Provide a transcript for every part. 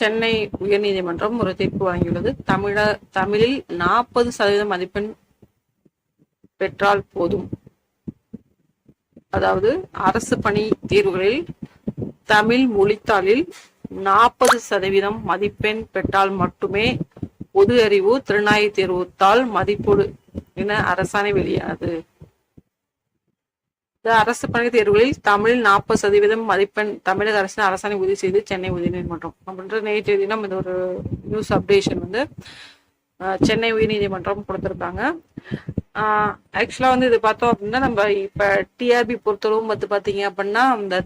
சென்னை உயர்நீதிமன்றம் ஒரு தீர்ப்பு வழங்கியுள்ளது. தமிழ தமிழில் நாற்பது சதவீதம் மதிப்பெண் பெற்றால் போதும். அதாவது அரசு பணி தீர்வுகளில் தமிழ் மொழித்தாளில் நாற்பது சதவீதம் மதிப்பெண் பெற்றால் மட்டுமே பொது அறிவு திறனாய்வு தேர்வுத்தால் மதிப்பீடு என அரசாணை வெளியானது. இந்த அரசு பணி தேர்வுகளில் தமிழில் நாற்பது சதவீதம் மதிப்பெண் தமிழக அரசின் அரசாணை உறுதி செய்து சென்னை உயர்நீதிமன்றம். அப்படின்ற நேற்று தினம் இது ஒரு நியூஸ் அப்டேஷன் வந்து சென்னை உயர்நீதிமன்றம் கொடுத்துருக்காங்க. ஆக்சுவலாக வந்து இது பார்த்தோம் அப்படின்னா நம்ம இப்போ டிஆர்பி பொறுத்தளவும் வந்து பார்த்தீங்க அப்படின்னா அந்த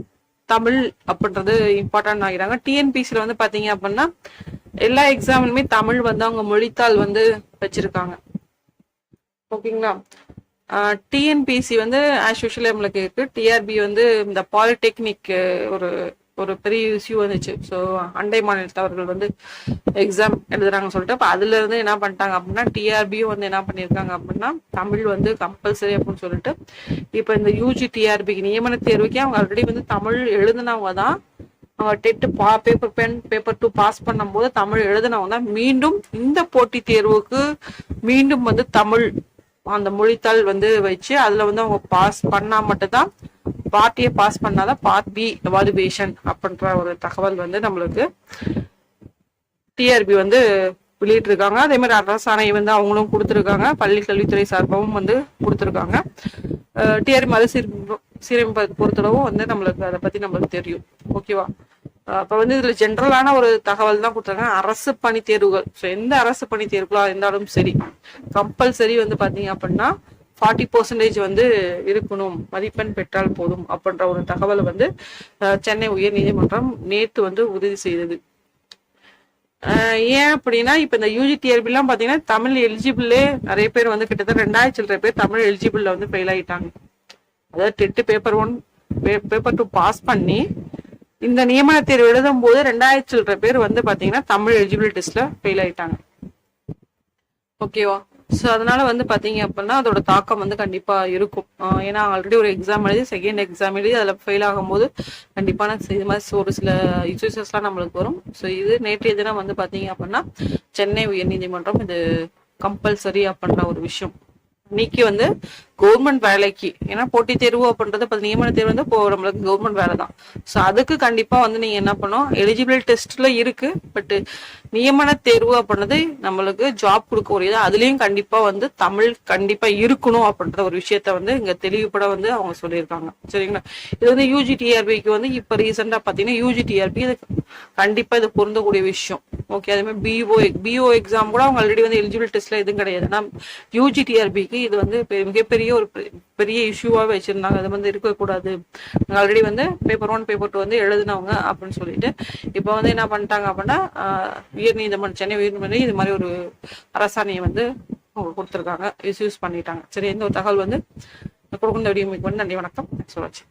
தமிழ் அப்படின்றது இம்பார்ட்டன்ட் ஆகிறாங்க. டிஎன்பிசியில் வந்து பார்த்தீங்க அப்படின்னா எல்லா எக்ஸாம்லுமே தமிழ் வந்து அவங்க மொழித்தாள் வந்து வச்சிருக்காங்க. ஓகேங்களா? டிஎன்பிசி வந்து ஆஸ் யூஷுவல் நம்மளுக்கு இருக்கு. டிஆர்பி வந்து இந்த பாலிடெக்னிக் ஒரு ஒரு பெரிய இஷ்யூ வந்துச்சு. ஸோ அண்டை மாநிலத்தவர்கள் வந்து எக்ஸாம் எழுதுறாங்க சொல்லிட்டு அப்போ அதுல இருந்து என்ன பண்ணிட்டாங்க அப்படின்னா டிஆர்பியும் வந்து என்ன பண்ணியிருக்காங்க அப்படின்னா தமிழ் வந்து கம்பல்சரி அப்படின்னு சொல்லிட்டு இப்போ இந்த யூஜி டிஆர்பிக்கு நியமன தேர்வுக்கே அவங்க ஆல்ரெடி வந்து தமிழ் எழுதுனவங்க தான் அவங்க டெட்டு பா paper pen paper two pass பண்ணும்போது தமிழ் எழுதினவங்க தான். மீண்டும் இந்த போட்டி தேர்வுக்கு மீண்டும் வந்து தமிழ் அந்த மொழித்தாள் வந்து வச்சு அதுல வந்து அவங்க பாஸ் பண்ணா மட்டும்தான் பார்ட்டியை பாஸ் பண்ணாதான் பார்ட் பி எவாலுவேஷன் அப்படின்ற ஒரு தகவல் வந்து நம்மளுக்கு டிஆர்பி வந்து வெளியிட்டிருக்காங்க. அதே மாதிரி அரசாணை வந்து அவங்களும் கொடுத்துருக்காங்க. பள்ளி கல்வித்துறை சார்பாகவும் வந்து கொடுத்துருக்காங்க. டிஆர்பி மறுசீர் சீரமைப்பை பொறுத்தளவும் வந்து நம்மளுக்கு அதை பத்தி நம்மளுக்கு தெரியும். ஓகேவா அப்ப வந்து இதுல ஜென்ரலான ஒரு தகவல் தான் கொடுத்துருக்காங்க அரசு பணி தேர்வுகள் ஸோ எந்த அரசு பணி தேர்வுகளா இருந்தாலும் சரி கம்பல்சரி வந்து பாத்தீங்க அப்படின்னா ஃபார்ட்டி பர்சன்டேஜ் வந்து இருக்கணும். மதிப்பெண் பெற்றால் போதும் அப்படின்ற ஒரு தகவலை வந்து சென்னை சென்னை உயர்நீதிமன்றம் நேத்து வந்து உறுதி செய்தது. ஏன் அப்படின்னா இப்ப இந்த யூஜி டிஆர்பி எல்லாம் பாத்தீங்கன்னா தமிழ் எலிஜிபிளே நிறைய பேர் வந்து கிட்டத்தட்ட ரெண்டாயிரத்தி சில்லற பேர் தமிழ் எலிஜிபிள்ல வந்து ஃபெயில் ஆயிட்டாங்க. அதாவது TET paper one paper two pass பண்ணி இந்த நியமன தேர்வு எழுதும் போது ரெண்டாயிரத்தி சில்லற பேர் வந்து பாத்தீங்கன்னா தமிழ் எலிஜிபிள் டெஸ்ட்ல ஃபெயில் ஆயிட்டாங்க. ஓகேவா ஸோ அதனால வந்து பாத்தீங்க அப்படின்னா அதோட தாக்கம் வந்து கண்டிப்பா இருக்கும். ஏன்னா ஆல்ரெடி ஒரு எக்ஸாம் எழுதி செகண்ட் எக்ஸாம் எழுதி அதில் ஃபெயில் ஆகும்போது கண்டிப்பான இது மாதிரி ஒரு சில இஷ்யூஸஸ்லாம் நம்மளுக்கு வரும். ஸோ இது நேற்றைய தினம் வந்து பாத்தீங்க அப்படின்னா சென்னை உயர்நீதிமன்றம் இது கம்பல்சரி அப்படின்ற ஒரு விஷயம். இன்னைக்கு வந்து கவர்மெண்ட் வேலைக்கு ஏன்னா போட்டித் தேர்வு அப்படின்றது இப்போ நியமன தேர்வு வந்து இப்போ நம்மளுக்கு கவர்மெண்ட் வேலை தான் ஸோ அதுக்கு கண்டிப்பா வந்து நீங்க என்ன பண்ணும் எலிஜிபிள் டெஸ்ட்ல இருக்கு பட் நியமன தேர்வு அப்படின்றது நம்மளுக்கு ஜாப் கொடுக்கக்கூடியது. அதுலயும் கண்டிப்பா வந்து தமிழ் கண்டிப்பா இருக்கணும் அப்படின்ற ஒரு விஷயத்த வந்து இங்க தெளிவுபட வந்து அவங்க சொல்லியிருக்காங்க. சரிங்களா? இது வந்து யூஜி டிஆர்பிக்கு வந்து இப்ப ரீசெண்டா பாத்தீங்கன்னா யூஜி டிஆர்பி இது கண்டிப்பா இது பொருந்தக்கூடிய விஷயம். ஓகே அதே மாதிரி பிஓ பிஓ எக்ஸாம் கூட அவங்க ஆல்ரெடி வந்து எலிஜிபிள் டெஸ்ட்ல எதுவும் கிடையாது. ஆனா யூஜி டிஆர்பிக்கு இது வந்து மிகப்பெரிய ஒரு பெரிய இஷ்யூவாக வச்சுருந்தாங்க. அது வந்து இருக்கக்கூடாது ஆல்ரெடி வந்து பேப்பர் ஒன் பேப்பர் டூ வந்து எழுதினவங்க அப்படின்னு சொல்லிட்டு இப்போ வந்து என்ன பண்ணிட்டாங்க அப்படின்னா உயர் உயர்நீதிமன்றம் சென்னை உயர்நீதிமன்றம் இது மாதிரி ஒரு அரசாணையை வந்து உங்களுக்கு கொடுத்துருக்காங்க. யூஸ் பண்ணிட்டாங்க. சரி எந்த ஒரு தகவல் வந்து கொடுக்குற வீடியோ வந்து நன்றி வணக்கம். சொல்லுச்சு